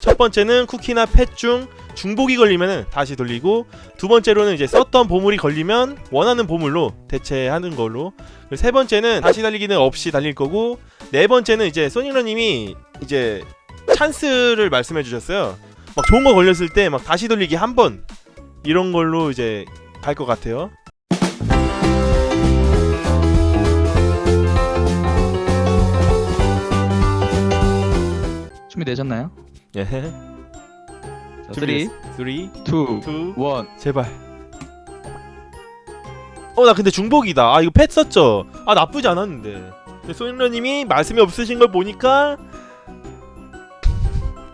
첫 번째는 쿠키나 펫 중 중복이 걸리면 다시 돌리고 두 번째로는 이제 썼던 보물이 걸리면 원하는 보물로 대체하는 걸로. 세 번째는 다시 달리기는 없이 달릴 거고 네 번째는 이제 소닉러님이 이제 찬스를 말씀해 주셨어요. 막 좋은 거 걸렸을 때 막 다시 돌리기 한 번 이런 걸로 이제 갈 것 같아요. 준비되셨나요? 예 자, 3, 2, 준비됐어. 3, 2, 1 제발. 어 나 근데 중복이다. 아 이거 펫 썼죠. 아 나쁘지 않았는데. 근데 소인러님이 말씀이 없으신 걸 보니까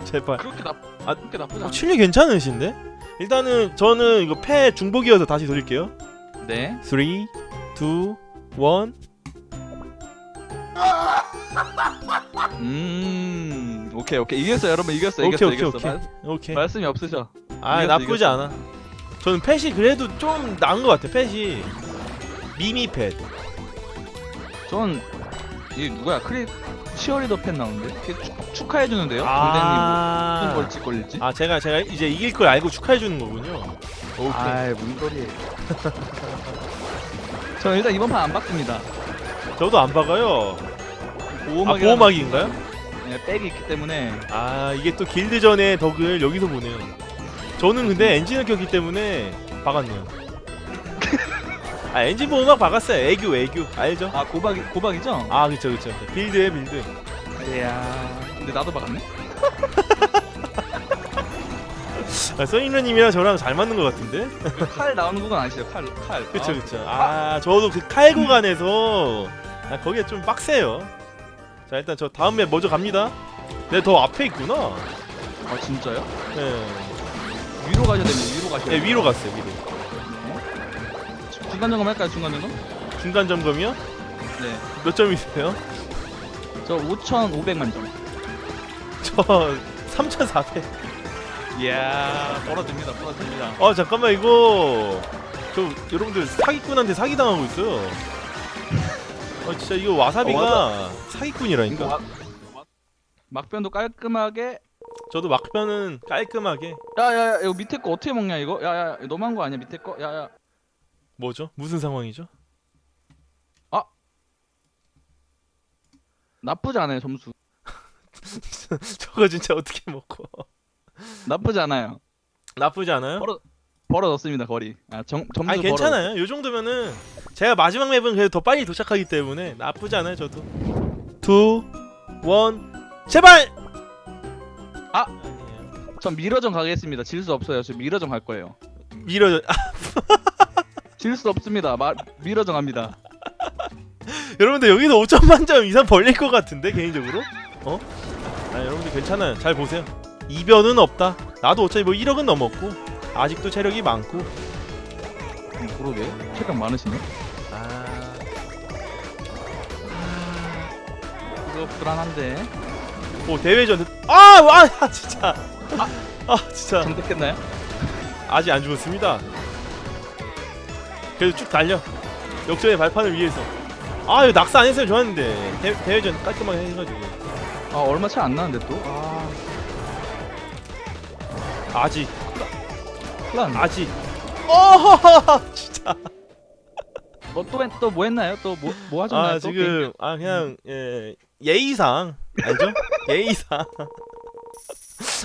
제발. 그렇게 나 아, 그렇게 나쁘지 어, 않아 칠리 괜찮으신데? 일단은 저는 이거 펫 중복이어서 다시 돌릴게요. 네 3, 2, 1. 음 오케이 오케이 이겼어 여러분 이겼어 오케이, 이겼어 오케이, 이겼어 오케이. 말, 오케이. 말씀이 없으셔 아 이겼어, 나쁘지 이겼어. 않아. 저는 펫이 그래도 좀 나은 것 같아. 펫이 미미 펫. 전이 누구야 크리 치어리더 팬 나오는데 걔 축- 축하해주는데요 아. 동대님 무슨 벌칙 걸릴지 아 제가 제가 이제 이길 걸 알고 축하해 주는 거군요. 오케이. 아이 무슨 소리예요 저 일단 이번 판 안 바꿉니다 저도 안 박아요. 아 보호막이 보호막인가요? 네, 백이 있기 때문에 아 이게 또 길드전의 덕을 여기서 보네요. 저는 근데 엔진을 켰기 때문에 박았네요. 아 엔진 보호막 박았어요. 애교 애교 알죠? 아 고박이 고박이죠? 아 그쵸 그쵸. 빌드에 빌드. 이야 근데 나도 박았네 아, 서인러님이랑 저랑 잘 맞는 것 같은데? 칼 나오는 구간 아시죠? 칼 칼. 그쵸 아, 그쵸. 아 저도 그 칼 구간에서 아, 거기가 좀 빡세요. 자 일단 저 다음 맵 먼저 갑니다. 내더 앞에 있구나. 아 진짜요? 네. 위로 가셔야 됩니다. 위로 가셔야 네 돼요. 위로 갔어요 위로. 네. 중간 점검 할까요? 중간 점검? 중간 점검이요? 네. 몇 점이세요? 저 5,500만 점. 저 3,400. 이야, 벌어집니다. 벌어집니다. 아 잠깐만 이거 저 여러분들 사기꾼한테 사기 당하고 있어요. 아 진짜 이거 와사비가 사기꾼이라니까. 막, 막변도 깔끔하게. 저도 막편은 깔끔하게 야야야, 이거 밑에 거 어떻게 먹냐 이거? 야야, 너무한 거 아니야 밑에 거? 야야. 뭐죠? 무슨 상황이죠? 나쁘지 않아요 점수. 저거 진짜 어떻게 먹고? 나쁘지 않아요. 나쁘지 않아요? 벌어 벌어 넣습니다 거리. 아 점, 점수 아니 괜찮아요. 요 정도면은 제가 마지막 맵은 그래도 더 빨리 도착하기 때문에 나쁘지 않아요. 저도. 2 1 제발. 아! 아니에요. 벌어. 전 미러전 가겠습니다. 질 수 없어요. 저 미러전 갈 거예요. 밀어. 아, 질 수 없습니다. 마, 미러전 갑니다. 여러분들 여기서 5천만 점 이상 벌릴 것 같은데 개인적으로? 어? 아 여러분들 괜찮아요. 잘 보세요. 이변은 없다. 나도 어차피 뭐 1억은 넘었고 아직도 체력이 많고. 음, 그러게. 체력 많으시네. 아, 이거 불안한데. 오 대회전. 아, 와, 아, 진짜. 아, 진짜 선택했나요? 아직 안 죽었습니다. 그래도 쭉 달려. 역전의 발판을 위해서. 아, 이거 낙사 안 했으면 좋았는데 대, 대회전 깔끔하게 해가지고. 아 얼마 차이 안 나는데 또? 아 아직, 큰일 났네 아직. 어, 진짜. 뭐또뭐 했나요? 또 뭐 뭐 하셨나요? 아 또 지금 아 그냥 예, 예의상 알죠? 예의상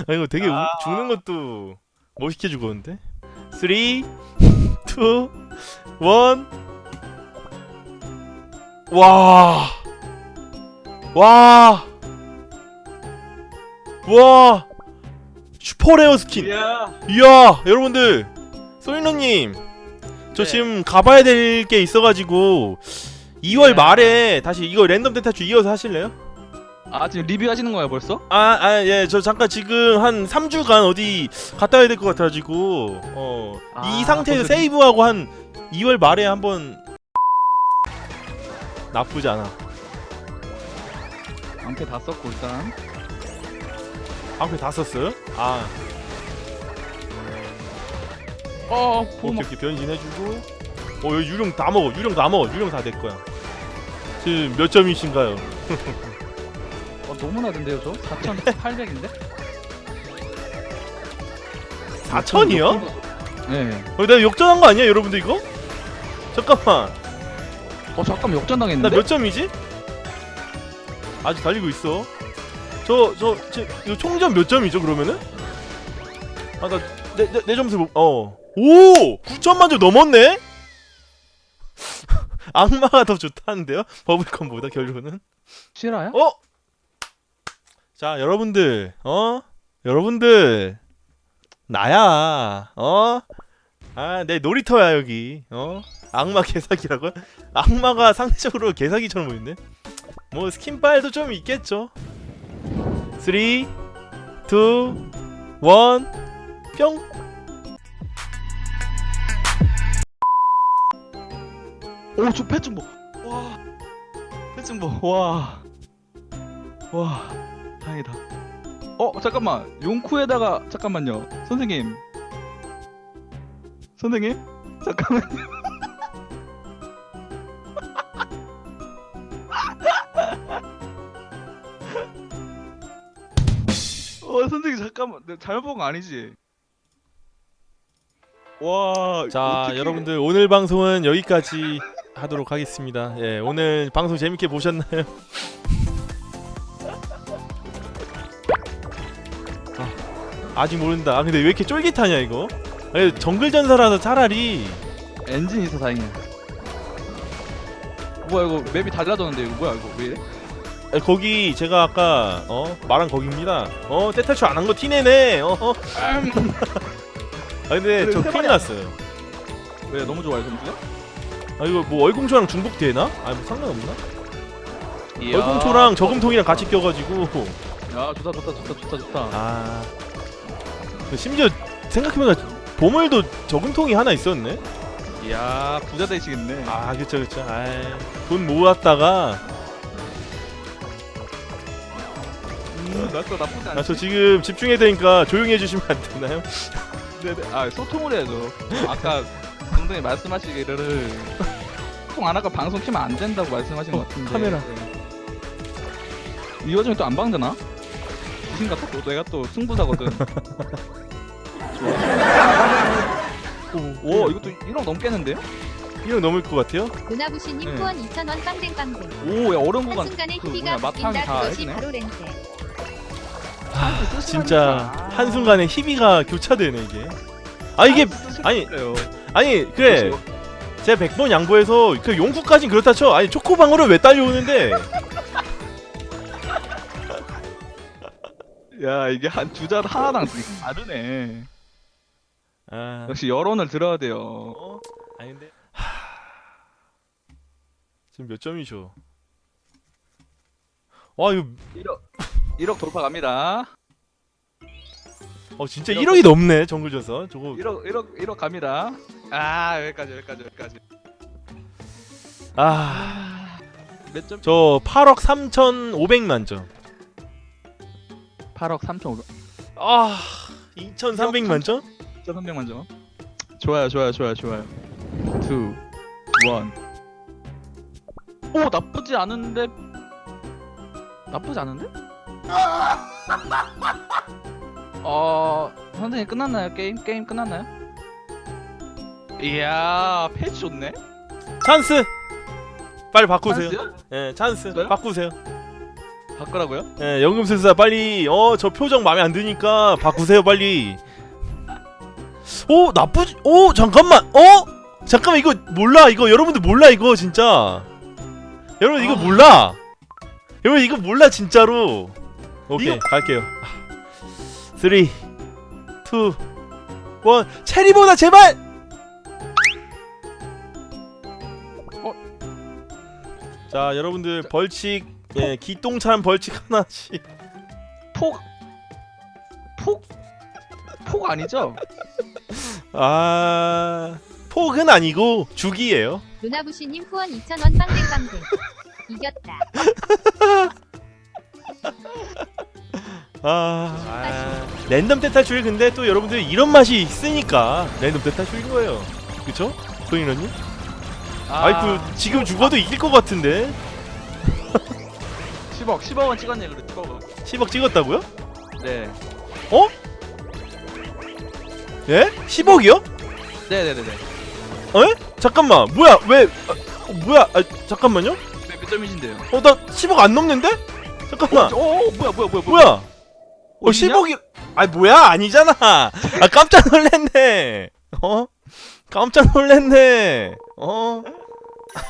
아 이거 되게 우- 아. 죽는 것도 멋있게 죽었는데 3 2 1 와. 와. 와. 슈퍼레어 스킨. 이야 이야, 여러분들. 소인러님. 저 네. 지금 가봐야 될 게 있어가지고 2월 네. 말에 다시 이거 랜덤 대타주 이어서 하실래요? 아 지금 리뷰하시는 거예요 벌써? 아, 아, 예, 저 잠깐 지금 한 3주간 어디 갔다 와야 될 것 같아가지고, 어, 이 아, 상태에서 벌써 세이브하고 한 2월 말에 한번 나쁘지 않아. 방패 다 썼고 일단 방패 다 썼어요? 아, 어 오케이, 보호막 오케이, 변신해주고. 어, 여기 유령 다 먹어, 유령 다 먹어, 유령 다 내 거야. 지금 몇 점이신가요? 어, 너무 나던데요 저? 4,800인데? 4천이요? 네. 어, 내가 역전한 거 아니야 여러분들 이거? 잠깐만 어 잠깐 역전 나 당했는데? 몇 점이지? 아직 달리고 있어 저 저 이거 총점 몇 점이죠 그러면은? 아나내 내, 내 점수 못- 어. 오! 9천만 점 넘었네? 악마가 더 좋다는데요? 버블콘보다 결론은? 실화야? 어? 자 여러분들 어? 여러분들 나야 어? 아 내 놀이터야 여기 어? 악마 개사기라고? 악마가 상대적으로 개사기처럼 보이는데? 뭐 스킨빨도 좀 있겠죠 3 2 1 뿅! 오 저 패증보 와 패증보 와와 다행이다. 어 잠깐만. 용쿠에다가 잠깐만요. 선생님. 선생님? 잠깐만요 잠깐만 내가 잘못 본 거 아니지 와 자 어떡해. 여러분들 오늘 방송은 여기까지 하도록 하겠습니다 예 오늘 방송 재밌게 보셨나요? 아, 아직 모른다 아 근데 왜 이렇게 쫄깃하냐 이거 아니, 정글 전사라서 차라리 엔진 있어 다행이야. 뭐야 이거 맵이 달라졌는데 이거 뭐야 이거 왜 이래? 아, 거기 제가 아까 어 말한 거기입니다 어 때탈출 안 한 거 티내네 어 어. 아 근데 그래, 저세 큰일. 났어요 왜 너무 좋아요 선수가? 아 이거 뭐 얼공초랑 중복되나? 아뭐 상관없나? 얼공초랑 저금통이랑 같이 껴가지고 야 좋다 좋다 좋다 좋다 좋다. 아 심지어 생각해보니까 보물도 저금통이 하나 있었네. 이야 부자 되시겠네. 아 그쵸 그쵸. 아이, 돈 모았다가 나또 나쁘지 않지. 아, 저 지금 집중해야 되니까 조용히 해주시면 안 되나요? 네네. 아 소통을 해야죠. 아까 선생님 말씀하시기를 소통 안 하고 방송 키면 안 된다고 말씀하신 어, 것 같은데. 카메라. 네. 이 와중에 또 안 방되나? 귀신 같아 또 내가 또 승부사거든. 오, 오 이것도 1억 넘겠는데요? 1억 넘을 것 같아요. 은하부시님 네. 후원 2,000원 빵댕빵댕 오, 야 어려운 구간 한순간에 그 뭐냐, 마탕이 바뀐다 다 그것이 해주네. 바로 렌트 아, 진짜 한 순간에 희비가 교차되네 이게. 아 이게 아니, 그래요. 아니 그래 제가 100번 양보해서 그 용구까진 그렇다 쳐. 아니 초코방울을 왜 딸려오는데? 야 이게 한 주자 하나당 되게 다르네. 아 역시 여론을 들어야 돼요. 어? 아닌데. 하... 지금 몇 점이죠? 와 이거 1억 1억 돌파 갑니다. 어 진짜 이런 1억이 넘네 정글전서 저거 1억 1억 1억 갑니다. 아 여기까지 여기까지 여기까지. 아 저 몇 점? 8억 3,500만 점. 8억 3,500. 아 2,300만 점? 300만 점. 좋아요 좋아요 좋아요 좋아요. 2 1. 오 나쁘지 않은데. 나쁘지 않은데? 어 선생님 끝났나요 게임 게임 끝났나요? 이야 패치 좋네. 찬스. 빨리 바꾸세요. 찬스요? 예, 찬스. 진짜요? 바꾸세요. 바꾸라고요? 예, 연금술사 빨리 어 저 표정 마음에 안 드니까 바꾸세요 빨리. 오 나쁘지? 오 잠깐만. 어? 잠깐만 이거 몰라 이거 여러분들 몰라 이거 진짜. 여러분 이거 아. 몰라. 여러분 이거 몰라 진짜로. 오케이 이거- 갈게요. 3, 2, 1 체리보다 제발. 어? 자 여러분들 벌칙 예 기똥찬 벌칙 하나씩. 폭. 폭. 폭 아니죠? 아 폭은 아니고 죽이에요. 은하부시님 후원 2,000원 빵댕빵댕 이겼다 아, 랜덤 대탈출 근데 또 여러분들 이런 맛이 있으니까 랜덤 대탈출인 거예요. 그쵸? 소인러님? 아, 아이 그 지금 죽어도 이길 것 같은데 10억 10억 원 찍었네 그래 10억 원 10억 찍었다고요? 네 예? 10억이요? 네네네네. 잠깐만 뭐야 왜 어, 뭐야 아, 잠깐만요 몇, 몇 점이신데요? 어 나 10억 안 넘는데? 잠깐만 어, 어, 뭐야 뭐야 뭐야 뭐야 어 어디냐? 10억이 아 뭐야? 아니잖아. 아 깜짝 놀랐네. 어? 깜짝 놀랐네. 어?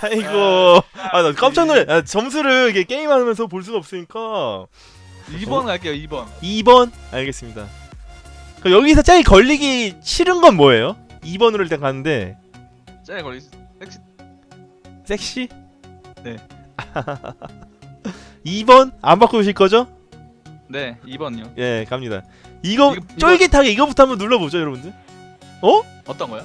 아이고. 아 나 깜짝 놀래 아, 점수를 이게 게임하면서 볼 수가 없으니까. 2번 갈게요 2번. 2번? 알겠습니다. 그럼 여기서 제일 걸리기 싫은 건 뭐예요? 2번으로 일단 가는데. 짤 걸리 섹시. 섹시? 네. 2번? 안 바꾸실 거죠? 네 2번이요. 예 갑니다. 이거 이거- 쫄깃하게 이거부터 한번 눌러보죠 여러분들. 어떤 거요?